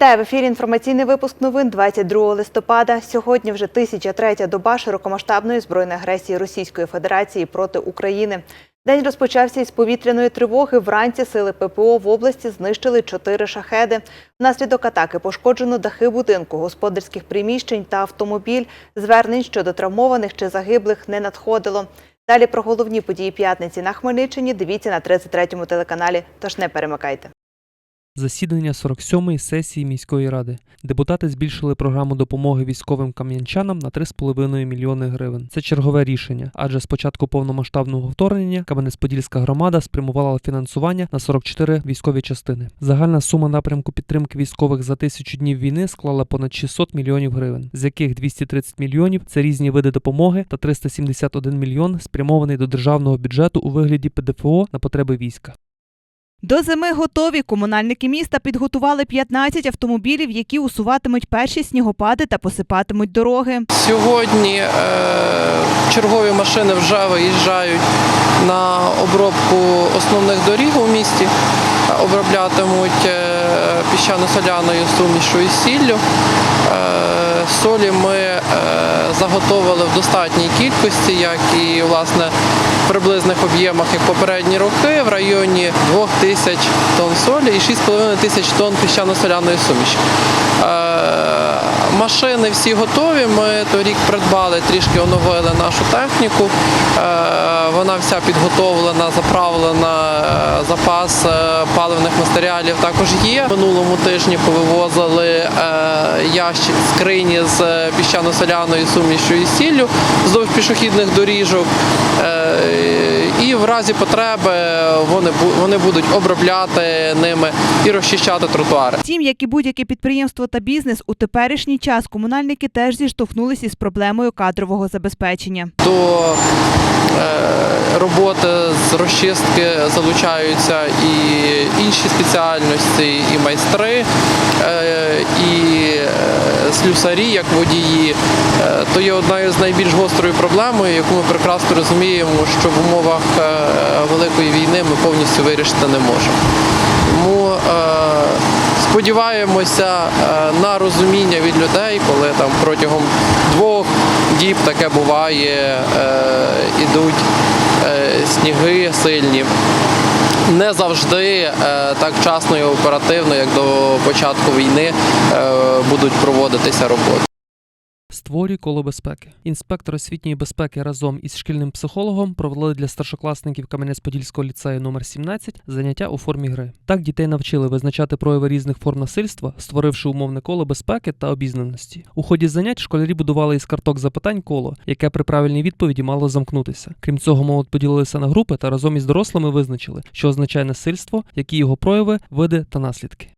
Вітаю в ефірі. Інформаційний випуск новин 22 листопада. Сьогодні вже 1003 доба широкомасштабної збройної агресії Російської Федерації проти України. День розпочався із повітряної тривоги. Вранці сили ППО в області знищили чотири шахеди. Внаслідок атаки пошкоджено дахи будинку, господарських приміщень та автомобіль. Звернень щодо травмованих чи загиблих не надходило. Далі про головні події п'ятниці на Хмельниччині дивіться на 33-му телеканалі. Тож не перемикайте. Засідання 47-ї сесії міської ради. Депутати збільшили програму допомоги військовим кам'янчанам на 3,5 мільйони гривень. Це чергове рішення, адже з початку повномасштабного вторгнення Кам'янець-Подільська громада спрямувала фінансування на 44 військові частини. Загальна сума напрямку підтримки військових за тисячу днів війни склала понад 600 мільйонів гривень, з яких 230 мільйонів це різні види допомоги та 371 мільйон спрямований до державного бюджету у вигляді ПДФО на потреби війська. До зими готові. Комунальники міста підготували 15 автомобілів, які усуватимуть перші снігопади та посипатимуть дороги. Сьогодні е, чергові машини вже виїжджають на обробку основних доріг у місті, оброблятимуть е, піщано-соляною сумішу із сіллю. Е, солі ми е, заготовили в достатній кількості, як і власне в приблизних об'ємах, як попередні роки, в районі 2 тисяч тонн солі і 6,5 тисяч тонн піщано-соляної суміші. Машини всі готові. Ми торік придбали, трішки оновили нашу техніку. Е, Вона вся підготовлена, заправлена. е, Запас е, паливних матеріалів також є. Минулому тижні повивозили ящик скрині з піщано-соляною сумішю і сіллю вздовж пішохідних доріжок. І в разі потреби вони, вони будуть обробляти ними і розчищати тротуари. Втім, як і будь-яке підприємство та бізнес, у теперішній час комунальники теж зіштовхнулися із проблемою кадрового забезпечення. До е, роботи з розчистки залучаються і інші спеціальності, і майстри, е, і е, слюсарі, як водії. То є одною з найбільш гострою проблемою, яку ми прекрасно розуміємо, що в умовах великої війни ми повністю вирішити не можемо. Тому сподіваємося е, на розуміння від людей, коли там протягом двох діб таке буває, йдуть ідуть е, сніги сильні. Не завжди е, так вчасно і оперативно, як до початку війни, е, будуть проводитися роботи. Створюй коло безпеки. Інспектор освітньої безпеки разом із шкільним психологом провели для старшокласників Кам'янець-Подільського ліцею номер 17 заняття у формі гри. Так дітей навчили визначати прояви різних форм насильства, створивши умовне коло безпеки та обізнаності. У ході занять школярі будували із карток запитань коло, яке при правильній відповіді мало замкнутися. Крім цього, молодь поділилися на групи та разом із дорослими визначили, що означає насильство, які його прояви, види та наслідки.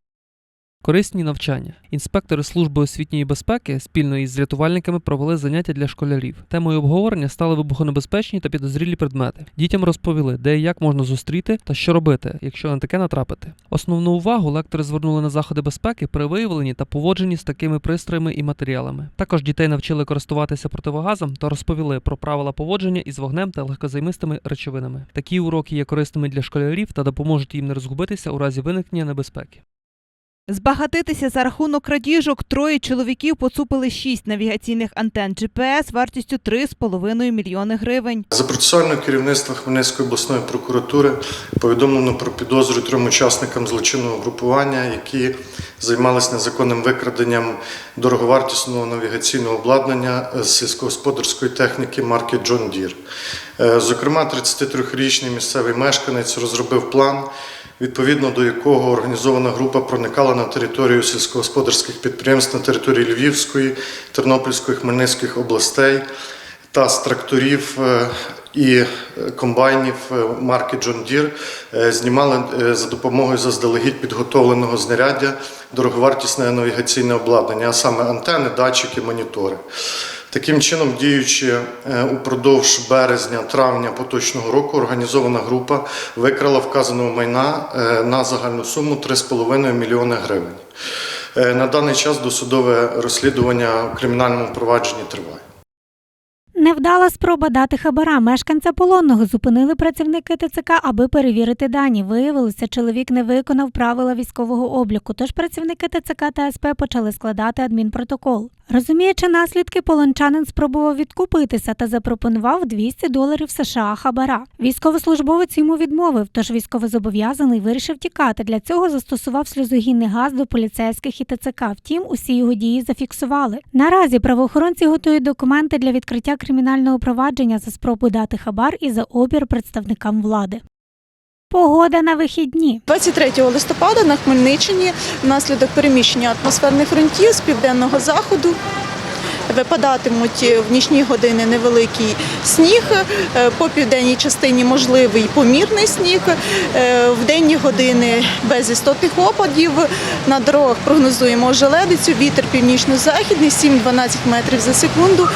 Корисні навчання. Інспектори служби освітньої безпеки спільно із рятувальниками провели заняття для школярів. Темою обговорення стали вибухонебезпечні та підозрілі предмети. Дітям розповіли, де і як можна зустріти та що робити, якщо на таке натрапити. Основну увагу лектори звернули на заходи безпеки при виявленні та поводженні з такими пристроями і матеріалами. Також дітей навчили користуватися противогазом та розповіли про правила поводження із вогнем та легкозаймистими речовинами. Такі уроки є корисними для школярів та допоможуть їм не розгубитися у разі виникнення небезпеки. Збагатитися за рахунок крадіжок троє чоловіків поцупили шість навігаційних антенн GPS вартістю 3,5 мільйони гривень. За процесуального керівництва Хмельницької обласної прокуратури повідомлено про підозру трьом учасникам злочинного групування, які займалися незаконним викраденням дороговартісного навігаційного обладнання з сільськогосподарської техніки марки John Deere. Е, Зокрема, 33-річний місцевий мешканець розробив план, відповідно до якого організована група проникала на територію сільськогосподарських підприємств на території Львівської, Тернопільської, Хмельницьких областей та з тракторів е, і е, комбайнів е, марки John Deere знімали за допомогою заздалегідь підготовленого знаряддя дороговартісне навігаційне обладнання, а саме антени, датчики, монітори. Таким чином, діючи е, упродовж березня-травня поточного року, організована група викрала вказаного майна е, на загальну суму 3,5 мільйони гривень. Е, На даний час досудове розслідування у кримінальному провадженні триває. Невдала спроба дати хабара. Мешканця полонного зупинили працівники ТЦК, аби перевірити дані. Виявилося, чоловік не виконав правила військового обліку, тож працівники ТЦК та СП почали складати адмінпротокол. Розуміючи наслідки, полончанин спробував відкупитися та запропонував 200 доларів США хабара. Військовослужбовець йому відмовив, тож військовозобов'язаний вирішив тікати. Для цього застосував сльозогінний газ до поліцейських і ТЦК. Втім, усі його дії зафіксували. Наразі правоохоронці готують документи для відкриття кримінального провадження за спробу дати хабар і за опір представникам влади. Погода на вихідні. 23 листопада на Хмельниччині внаслідок переміщення атмосферних фронтів з південного заходу випадатимуть в нічні години невеликий сніг. Е, По південній частині можливий помірний сніг. Е, В денні години без істотних опадів. На дорогах прогнозуємо ожеледицю, вітер північно-західний 7-12 метрів за секунду.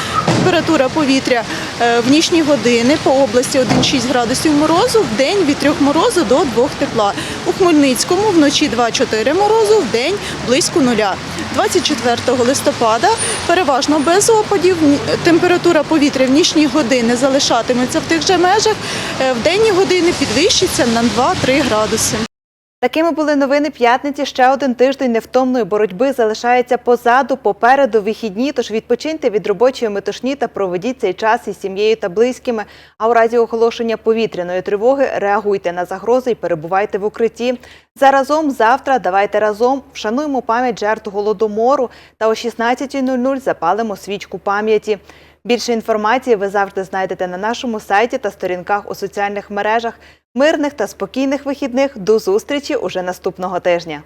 Температура повітря е, в нічні години по області 1,6 градусів морозу, в день від 3 морозу до 2 тепла. У Хмельницькому вночі 2-4 морозу, в день близько нуля. 24 листопада переважно без опадів. Температура повітря в нічні години залишатиметься в тих же межах. Е, В денні години підвищиться на 2-3 градуси. Такими були новини п'ятниці. Ще один тиждень невтомної боротьби залишається позаду, попереду вихідні. Тож відпочиньте від робочої метушні та проведіть цей час із сім'єю та близькими. А у разі оголошення повітряної тривоги реагуйте на загрози і перебувайте в укритті. Заразом завтра давайте разом вшануємо пам'ять жертв голодомору та о 16.00 запалимо свічку пам'яті. Більше інформації ви завжди знайдете на нашому сайті та сторінках у соціальних мережах. Мирних та спокійних вихідних. До зустрічі уже наступного тижня.